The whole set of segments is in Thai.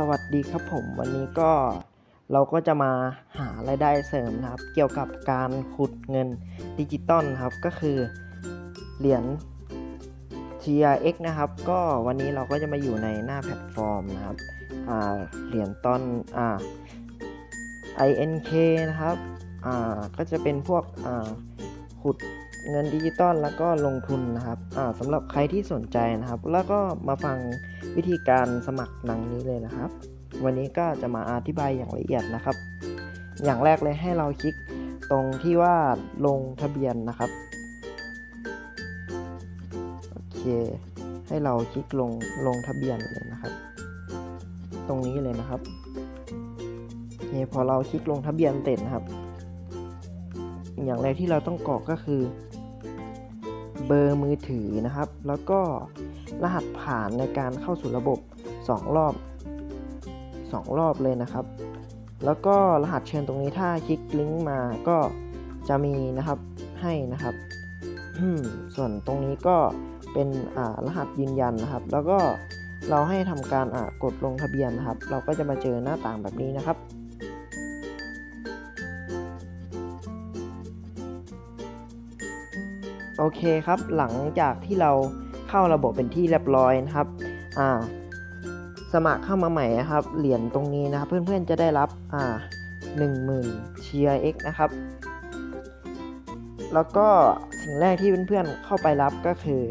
สวัสดีครับผมวันนี้ก็เราก็จะมาหารายได้เสริมนะครับ เกี่ยวกับการขุดเงินดิจิตอลครับก็คือเหรียญ TRX นะครับ ก็วันนี้เราก็จะมาอยู่ในหน้าแพลตฟอร์มนะครับเหรียญตอนอ่า INK นะครับก็จะเป็นพวกขุดเงินดิจิตอลแล้วก็ลงทุนนะครับสำหรับใครที่สนใจนะครับ แล้วก็มาฟัง วิธีการสมัครดังนี้เลยนะครับ วันนี้ก็จะมาอธิบายอย่างละเอียดนะครับ อย่างแรกเลยให้เราคลิกตรงที่ว่าลงทะเบียนนะครับโอเคให้เราคลิกลงลงทะเบียนเลยนะครับ ตรงนี้เลยนะครับเคพอเราคลิกลงทะเบียนเสร็จนะครับ อย่างแรกที่เราต้องกรอกก็คือ เบอร์มือถือนะครับ แล้วก็ รหัสผ่านในการเข้าสู่ระบบ 2 รอบ 2 รอบเลยนะครับ แล้วก็รหัสเชิญตรงนี้ถ้าคลิกลิงก์มาก็จะมีนะครับให้นะครับส่วนตรงนี้ก็เป็นรหัสยืนยันนะครับ แล้วก็เราให้ทำการกดลงทะเบียนนะครับ เราก็จะมาเจอหน้าต่างแบบนี้นะครับโอเคครับ หลังจากที่เรา เข้าระบบเป็นที่เรียบร้อยนะครับอ่าสมัครเข้ามาใหม่นะครับ เหรียญตรงนี้นะครับ เพื่อนๆจะได้รับอ่า10,000 TRX นะครับ แล้วก็สิ่งแรกที่เพื่อนๆเข้าไปรับก็คือ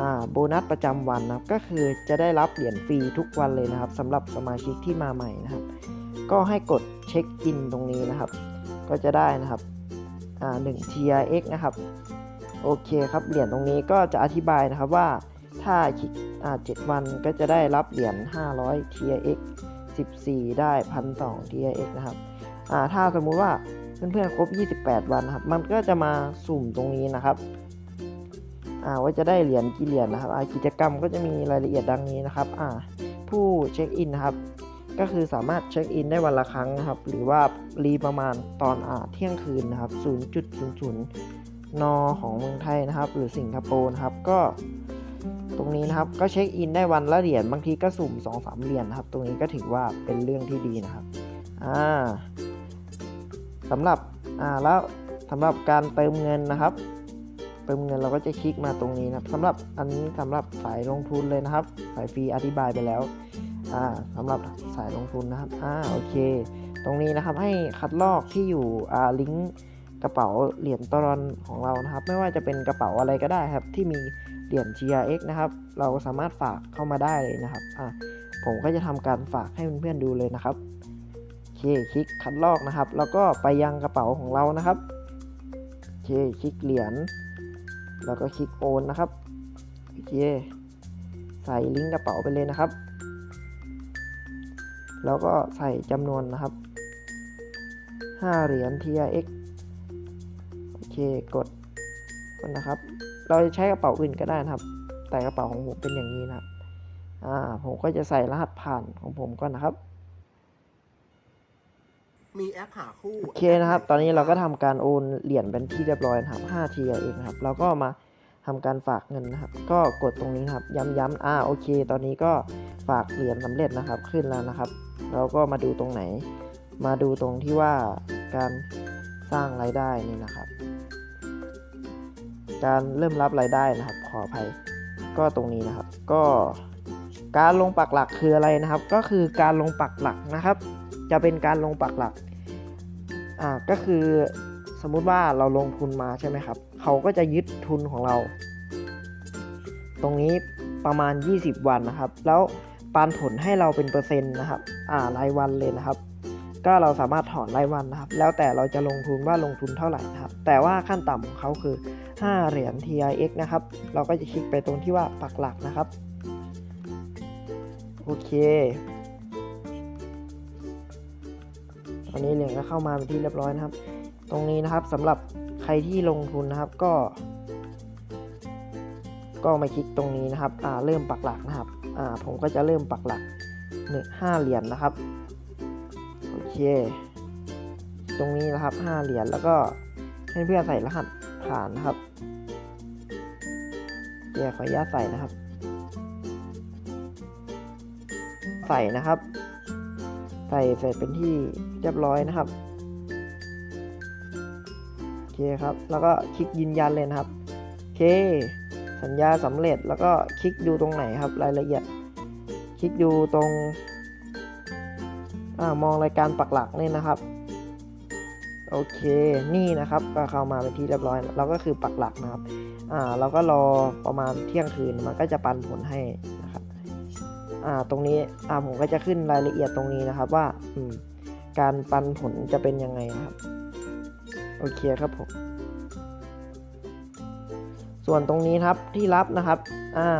อ่าโบนัสประจำวันนะครับก็คือจะได้รับเหรียญฟรีทุกวันเลยนะครับสำหรับสมาชิกที่มาใหม่นะครับ ก็ให้กดเช็คอินตรงนี้นะครับ ก็จะได้นะครับอ่า1 TRX นะครับ โอเคครับเหรียญตรงนี้ก็จะอธิบายนะครับว่าถ้าคลิกอ่า7วันก็จะได้รับเหรียญ500 TRX 14 ได้1,200 TRX นะครับอ่าถ้าสมมุติว่าเพื่อนๆครบ 28 วันนะครับ มันก็จะมาสุ่มตรงนี้นะครับอ่าว่าจะได้เหรียญกี่เหรียญนะครับอ่ากิจกรรมก็จะมีรายละเอียดดังนี้นะครับอ่าผู้เช็คอินนะครับ ก็คือสามารถเช็คอินได้วันละครั้งนะครับ หรือว่ารีประมาณตอนอ่าเที่ยงคืนนะครับ 0.00 นอของเมืองไทยนะครับ หรือสิงคโปร์นะครับ ก็ตรงนี้นะครับก็เช็คอินได้วันละเหรียญบางทีก็สุ่ม2อสามเหรียญนะครับ ตรงนี้ก็ถือว่าเป็นเรื่องที่ดีนะครับอ่าสำหรับอ่าแล้วสำหรับการเติมเงินนะครับ เติมเงินเราก็จะคลิกมาตรงนี้นะครับสำหรับอันนี้สำหรับสายลงทุนเลยนะครับ สายฟรีอธิบายไปแล้วอ่าสำหรับสายลงทุนนะครับอ่าโอเค ตรงนี้นะครับให้คัดลอกที่อยู่อ่าลิงก์ กระเป๋าเหรียญตรอนของเรานะครับ ไม่ว่าจะเป็นกระเป๋าอะไรก็ได้ครับ ที่มีเหรียญ GRX นะครับ เราสามารถฝากเข้ามาได้เลยนะครับอะผมก็จะทำการฝากให้เพื่อนๆดูเลยนะครับโอเคคลิกคัดลอกนะครับ แล้วก็ไปยังกระเป๋าของเรานะครับโอเคคลิกเหรียญแล้วก็คลิกโอนนะครับโอเคใส่ลิงก์กระเป๋าไปเลยนะครับ แล้วก็ใส่จำนวนนะครับ 5 เหรียญ TRX โอเค กดกดนะครับ เราจะใช้กระเป๋าอื่นก็ได้นะครับ แต่กระเป๋าของผมเป็นอย่างนี้นะครับอ่าผมก็จะใส่รหัสผ่านของผมก่อนนะครับ มีแอปหาคู่โอเคนะครับ ตอนนี้เราก็ทำการโอนเหรียญเป็นที่เรียบร้อยนะครับ5ทีเองนะครับ เราก็มาทำการฝากเงินนะครับ ก็กดตรงนี้นะครับ ย้ำๆอ่าโอเค ตอนนี้ก็ฝากเหรียญสำเร็จนะครับขึ้นแล้วนะครับ เราก็มาดูตรงไหน มาดูตรงที่ว่าการสร้างรายได้นี่นะครับ การเริ่มรับรายได้นะครับ ขออภัยก็ตรงนี้นะครับ ก็การลงปักหลักคืออะไรนะครับ ก็คือการลงปักหลักนะครับ จะเป็นการลงปักหลักอ่าก็คือสมมุติว่าเราลงทุนมาใช่ไหมครับเขาก็จะยึดทุนของเรา ตรงนี้ประมาณ 20 วันนะครับ แล้วปันผลให้เราเป็นเปอร์เซ็นต์นะครับอ่ารายวันเลยนะครับ ก็เราสามารถถอนรายวันนะครับ แล้วแต่เราจะลงทุนว่าลงทุนเท่าไหร่นะครับ แต่ว่าขั้นต่ำของเขาคือ 5 เหรียญ TIX นะครับ เราก็จะคลิกไปตรงที่ว่าปักหลักนะครับ โอเค ตอนนี้เหรียญก็เข้ามาเป็นที่เรียบร้อยนะครับ ตรงนี้นะครับสำหรับใครที่ลงทุนนะครับก็ ก็มาคลิกตรงนี้นะครับ เริ่มปักหลักนะครับ ผมก็จะเริ่มปักหลักหนึ่งห้าเหรียญนะครับ เค ตรงนี้นะครับห้าเหรียญแล้วก็ให้เพื่อนใส่รหัสผ่านนะครับเดี๋ยวขออนุญาตใส่นะครับ ใส่นะครับ ใส่เสร็จเป็นที่เรียบร้อยนะครับโอเคครับ แล้วก็คลิกยืนยันเลยนะครับโอเค สัญญาสำเร็จแล้วก็คลิกดูตรงไหนครับ รายละเอียด คลิกดูตรง อมองรายการปักหลักเนี่ยนะครับ โอเค นี่นะครับก็เข้ามาเป็นที่เรียบร้อย เราก็คือปักหลักนะครับ อ่า เราก็รอประมาณเที่ยงคืน มันก็จะปันผลให้นะครับ อ่า ตรงนี้ อ่า ผมก็จะขึ้นรายละเอียดตรงนี้นะครับว่า อืม การปันผลจะเป็นยังไงนะครับ โอเคครับผม ส่วนตรงนี้ครับที่รับนะครับ อ่า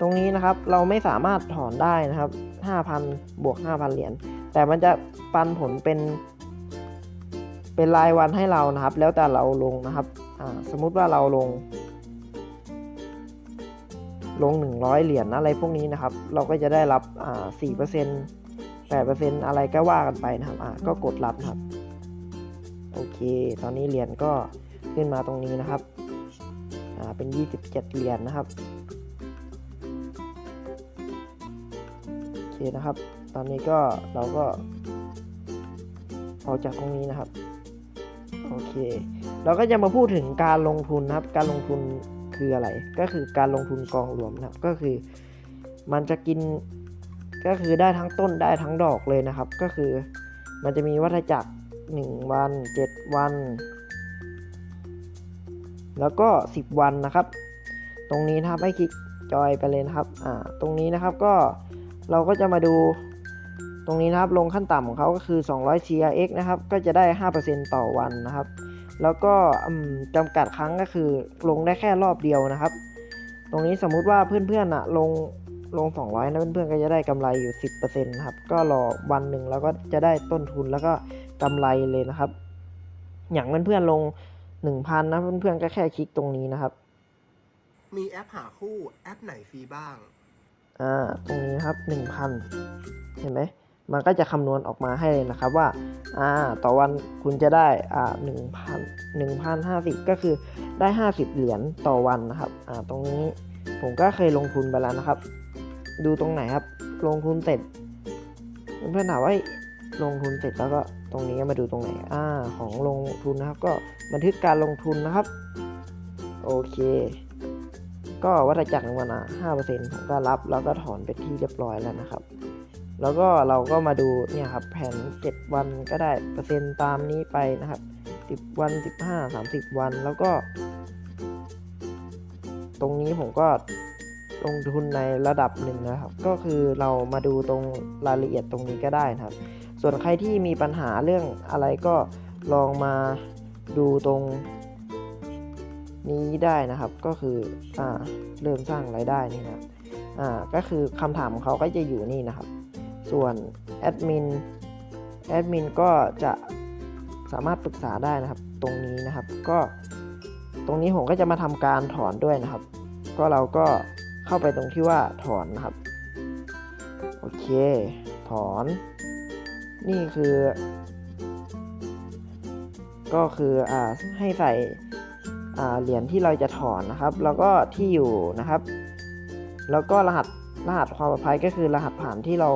ตรงนี้นะครับ เราไม่สามารถถอนได้นะครับ 5,000 บวก 5,000 เหรียญ แต่มันจะปันผลเป็น เป็นรายวันให้เรานะครับ แล้วแต่เราลงนะครับอ่าสมมุติว่าเราลง ลง 100 เหรียญอะไรพวกนี้นะครับ เราก็จะได้รับอ่า4% 8%อะไรก็ว่ากันไปนะครับอ่าก็กดรับนะครับ โอเค ตอนนี้เหรียญก็ขึ้นมาตรงนี้นะครับอ่าเป็น 27 เหรียญนะครับ เคนะครับ ตอนนี้ก็เราก็ออกจากตรงนี้นะครับ โอเค เราก็จะมาพูดถึงการลงทุนนะครับ การลงทุนคืออะไร ก็คือการลงทุนกองรวมนะครับ ก็คือมันจะกินก็คือได้ทั้งต้นได้ทั้งดอกเลยนะครับ ก็คือมันจะมีวัฏจักร 1 วัน 7 วัน แล้วก็ 10 วันนะครับ ตรงนี้นะครับให้คลิกจอยไปเลยนะครับอ่าตรงนี้นะครับก็ เราก็จะมาดูตรงนี้นะครับลงขั้นต่ำของเขาก็คือ 200 CRX นะครับ ก็จะได้ 5%ต่อวันนะครับ แล้วก็จำกัดครั้งก็คือลงได้แค่รอบเดียวนะครับ ตรงนี้สมมุติว่าเพื่อนๆอะลงลง 200นะเพื่อนๆก็จะได้กำไรอยู่ 10%นะครับ ก็รอวันหนึ่งแล้วก็จะได้ต้นทุนแล้วก็กำไรเลยนะครับ อย่างเพื่อนๆลง 1,000นะเพื่อนๆก็แค่คลิกตรงนี้นะครับ มีแอปหาคู่แอปไหนฟรีบ้าง อ่าตรงนี้ครับ 1,000 เห็นไหมมันก็จะคำนวณออกมาให้เลยนะครับว่าอ่าต่อวันคุณจะได้อ่า1,000 1,050ก็คือได้ 50 เหรียญต่อวันนะครับอ่าตรงนี้ผมก็เคยลงทุนไปแล้วนะครับ ดูตรงไหนครับ ลงทุนเสร็จเพื่อนถามว่าลงทุนเสร็จแล้วก็ตรงนี้มาดูตรงไหนอ่าของลงทุนนะครับ ก็บันทึกการลงทุนนะครับ โอเค ก็วัฏจักรหนึ่งวันอะห้าเปอร์เซ็นต์ผมก็รับแล้วก็ถอนเป็นที่เรียบร้อยแล้วนะครับ แล้วก็เราก็มาดูเนี่ยครับแผนเจ็ดวันก็ได้เปอร์เซ็นต์ตามนี้ไปนะครับสิบวันสิบห้าสามสิบวันแล้วก็ ตรงนี้ผมก็ลงทุนในระดับหนึ่งนะครับ ก็คือเรามาดูตรงรายละเอียดตรงนี้ก็ได้นะครับ ส่วนใครที่มีปัญหาเรื่องอะไรก็ลองมาดูตรง นี้ได้นะครับ ก็คืออ่าเริ่มสร้างรายได้นี่นะครับอ่าก็คือคำถามของเขาก็จะอยู่นี่นะครับ ส่วนแอดมินแอดมินก็จะสามารถปรึกษาได้นะครับ ตรงนี้นะครับก็ตรงนี้ผมก็จะมาทำการถอนด้วยนะครับ ก็เราก็เข้าไปตรงที่ว่าถอนนะครับ โอเค ถอน นี่คือ ก็คืออ่าให้ใส่ เหรียญที่เราจะถอนนะครับ แล้วก็ที่อยู่นะครับ แล้วก็รหัสรหัสความปลอดภัยก็คือรหัสผ่านที่เรา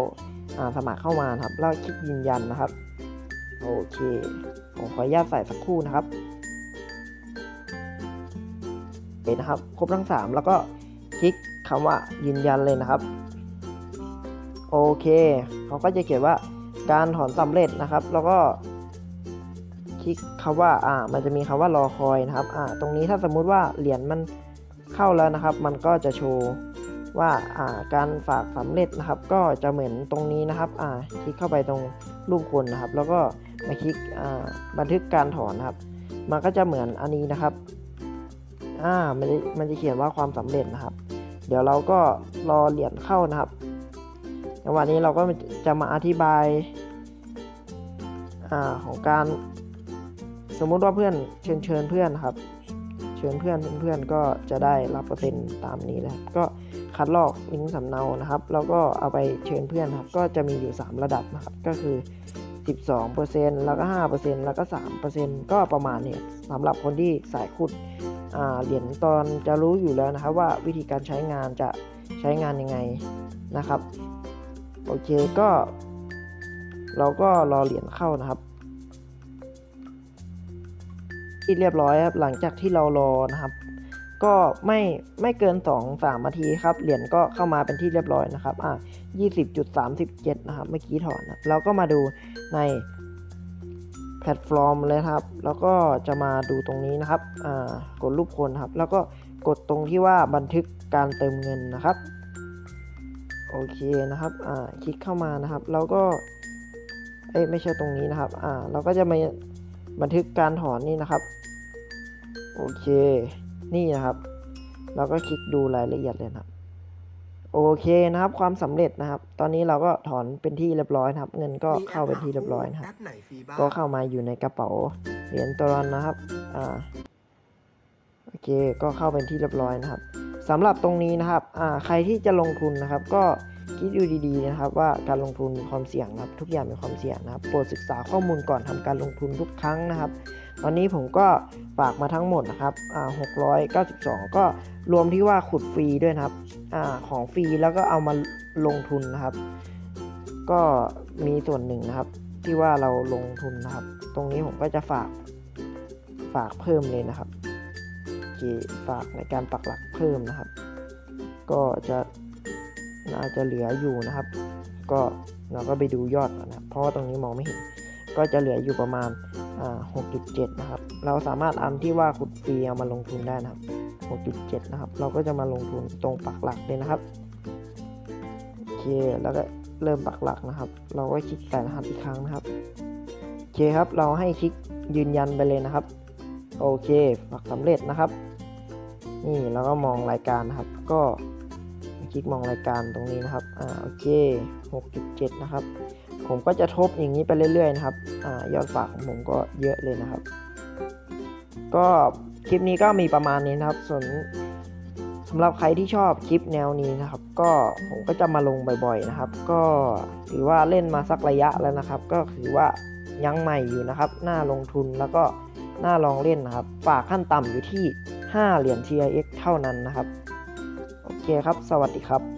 าสมัครเข้ามาครับ แล้วคลิกยืนยันนะครับ โอเค ผมขออนุญาตใส่สักครู่นะครับเป็นนะครับ ครบทั้ง 3 แล้วก็คลิกคำว่ายืนยันเลยนะครับ โอเค เขาก็จะเขียนว่าการถอนสำเร็จนะครับ แล้วก็ คลิกคำว่าอ่า มันจะมีคำว่ารอคอยนะครับอ่าตรงนี้ถ้าสมมุติว่าเหรียญมันเข้าแล้วนะครับ มันก็จะโชว์ว่าอ่าการฝากสำเร็จนะครับ ก็จะเหมือนตรงนี้นะครับอ่าคลิกเข้าไปตรงรูปคนนะครับ แล้วก็มาคลิกอ่าบันทึกการถอนนะครับ มันก็จะเหมือนอันนี้นะครับอ่ามันจะมันจะเขียนว่าความสำเร็จนะครับ เดี๋ยวเราก็รอเหรียญเข้านะครับจังหวะนี้เราก็จะมาอธิบายอ่าของการ สมมุติว่าเพื่อนเชิญเชิญเพื่อนครับ เชิญเพื่อนเพื่อนก็จะได้รับเปอร์เซ็นต์ตามนี้เลยครับก็คัดลอกลิงก์สำเนานะครับ แล้วก็เอาไปเชิญเพื่อนครับ ก็จะมีอยู่ 3 ระดับนะครับ ก็คือ 12%แล้วก็ 5%แล้วก็ 3%ก็ประมาณนี้สำหรับคนที่สายขุดเหรียญตอนจะรู้อยู่แล้วนะครับ ว่าวิธีการใช้งานจะใช้งานยังไงนะครับ โอเคก็ เราก็รอเหรียญเข้านะครับ ที่เรียบร้อยครับ หลังจากที่เรารอนะครับ ก็ไม่ไม่เกิน2อสามนาทีครับ เหรียญก็เข้ามาเป็นที่เรียบร้อยนะครับ อะยี่สิบจุดสามสิบเจ็ดนะครับ เมื่อกี้ถอนนะเราก็มาดูในแพลตฟอร์มเลยครับ แล้วก็จะมาดูตรงนี้นะครับอ่ากดรูปคนครับ แล้วก็กดตรงที่ว่าบันทึกการเติมเงินนะครับ โอเคนะครับอ่าคลิกเข้ามานะครับ แล้วก็ เอ้ไม่ใช่ตรงนี้นะครับอ่าเราก็จะมา บันทึกการถอนนี่นะครับ โอเค นี่นะครับ เราก็คลิกดูรายละเอียดเลยนะครับโอเคนะครับ ความสำเร็จนะครับ ตอนนี้เราก็ถอนเป็นที่เรียบร้อยนะครับ เงินก็เข้าเป็นที่เรียบร้อยคู่นะครับ ก็เข้ามาอยู่ในกระเป๋าเหรียญตัวนั้นะครับ อ่า โอเค ก็เข้าเป็นที่เรียบร้อยนะครับสำหรับตรงนี้นะครับ อ่า ใครที่จะลงทุนนะครับ ก็ คิดดูดีๆนะครับว่าการลงทุนมีความเสี่ยงนะครับ ทุกอย่างมีความเสี่ยงนะครับ โปรดศึกษาข้อมูลก่อนทำการลงทุนทุกครั้งนะครับ ตอนนี้ผมก็ฝากมาทั้งหมดนะครับ692 ก็รวมที่ว่าขุดฟรีด้วยนะครับอของฟรีแล้วก็เอามาลงทุนนะครับ ก็มีส่วนหนึ่งนะครับ ที่ว่าเราลงทุนนะครับ ตรงนี้ผมก็จะฝากฝากเพิ่มเลยนะครับฝากในการปักหลักเพิ่มนะครับ ก็จะ น่าจะเหลืออยู่นะครับ ก็เราก็ไปดูยอดนะครับเพราะว่าตรงนี้มองไม่เห็น ก็จะเหลืออยู่ประมาณ6.7 นะครับ เราสามารถเอาที่ว่าขุดฟรีเอามาลงทุนได้นะครับ 6.7 นะครับ เราก็จะมาลงทุนตรงปักหลักเลยนะครับโอเคแล้วก็เริ่มปักหลักนะครับ เราก็คลิกใส่รหัสอีกครั้งนะครับโอเคครับเราให้คลิกยืนยันไปเลยนะครับ โอเคปักสำเร็จนะครับ นี่เราก็มองรายการนะครับ ก็ ลิกมองรายการตรงนี้นะครับ อ่า โอเค 6.7 นะครับ ผมก็จะทบอย่างนี้ไปเรื่อยๆนะครับ อ่า ยอดฝากของผมก็เยอะเลยนะครับ ก็คลิปนี้ก็มีประมาณนี้นะครับ ส่วนสำหรับใครที่ชอบคลิปแนวนี้นะครับ ก็ผมก็จะมาลงบ่อยๆนะครับ ก็ถือว่าเล่นมาสักระยะแล้วนะครับ ก็ถือว่ายังใหม่อยู่นะครับ น่าลงทุนแล้วก็น่าลองเล่นนะครับ ฝากขั้นต่ำอยู่ที่ 5 เหรียญ TIX เท่านั้นนะครับ เคครับ สวัสดีครับ